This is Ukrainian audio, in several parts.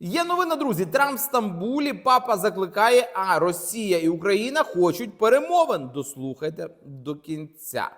Є новина, друзі. Трамп в Стамбулі. Папа закликає, а Росія і Україна хочуть перемовин. Дослухайте до кінця.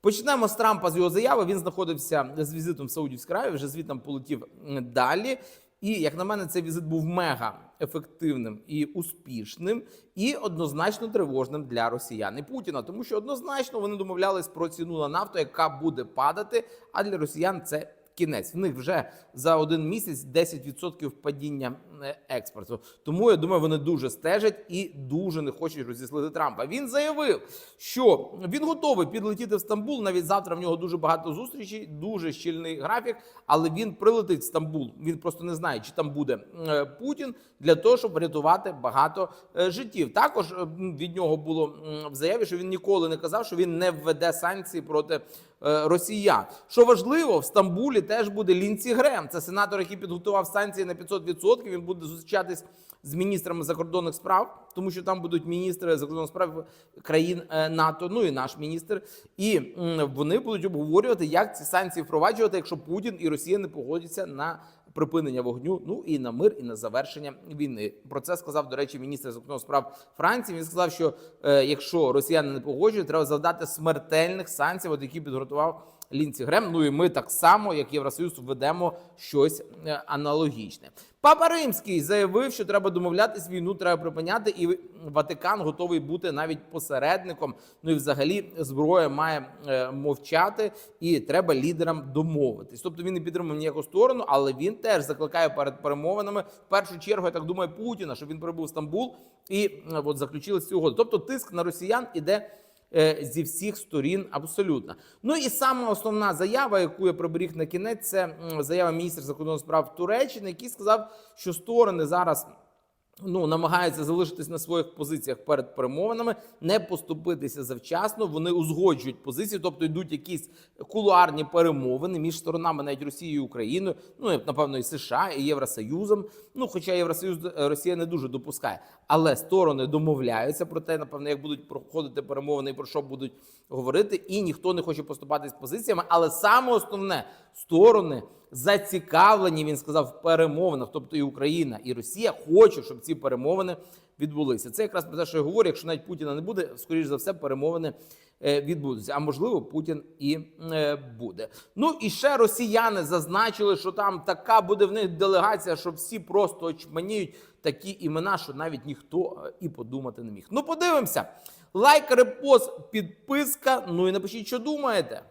Почнемо з Трампа з його заяви. Він знаходився з візитом в Саудівській Аравії, вже звідти полетів далі. І як на мене, цей візит був мега ефективним і успішним, і однозначно тривожним для росіян і Путіна, тому що однозначно вони домовлялись про ціну на нафту, яка буде падати. А для росіян це кінець. В них вже за один місяць 10% падіння е, експорту. Тому я думаю, вони дуже стежать і дуже не хочуть розіслити Трампа. Він заявив, що він готовий підлетіти в Стамбул. Навіть завтра в нього дуже багато зустрічей, дуже щільний графік. Але він прилетить в Стамбул. Він просто не знає, чи там буде е, Путін для того, щоб врятувати багато е, життів. Також від нього було в заяві, що він ніколи не казав, що він не введе санкції проти росіян. Що важливо, в Стамбулі теж буде Лінці Грем. Це сенатор, який підготував санкції на 500%. Він буде зустрічатись з міністрами закордонних справ, тому що там будуть міністри закордонних справ країн е, НАТО, ну і наш міністр. І вони будуть обговорювати, як ці санкції впроваджувати, якщо Путін і Росія не погодяться на припинення вогню, ну і на мир, і на завершення війни. Про це сказав, до речі, міністр закордонних справ Франції. Він сказав, що е, якщо росіяни не погоджують, треба завдати смертельних санкцій, от які підготував Лінці Грем. Ну і ми так само, як Євросоюз, введемо щось е, аналогічне. Папа Римський заявив, що треба домовлятись, війну треба припиняти, і Ватикан готовий бути навіть посередником. Ну і взагалі зброя має е, мовчати, і треба лідерам домовитись. Тобто він не підтримує ніяку сторону, але він теж закликає перед перемовинами в першу чергу, я так думаю, Путіна, щоб він прибув в Стамбул і е, от заключили цю угоду. Тобто тиск на росіян іде зі всіх сторін абсолютно. Ну і саме основна заява, яку я приберіг на кінець, це заява міністра закордонних справ Туреччини, який сказав, що сторони зараз. Ну, намагаються залишитись на своїх позиціях перед перемовинами, не поступитися завчасно. Вони узгоджують позиції, тобто йдуть якісь кулуарні перемовини між сторонами, навіть Росією і Україною, ну напевно, і США, і Євросоюзом. Ну, хоча Євросоюз е, Росія не дуже допускає, але сторони домовляються про те, напевно, як будуть проходити перемовини і про що будуть говорити, і ніхто не хоче поступатись позиціями. Але саме основне сторони зацікавлені, він сказав, в перемовинах, тобто і Україна, і Росія хочуть, щоб ці перемовини відбулися. Це якраз про те, що я говорю. Якщо навіть Путіна не буде, скоріш за все, перемовини е, відбудуться. А можливо, Путін і е, буде. Ну і ще росіяни зазначили, що там така буде в них делегація, що всі просто очманіють такі імена, що навіть ніхто е, і подумати не міг. Ну, подивимося. Лайк, репост, підписка. Ну і напишіть, що думаєте.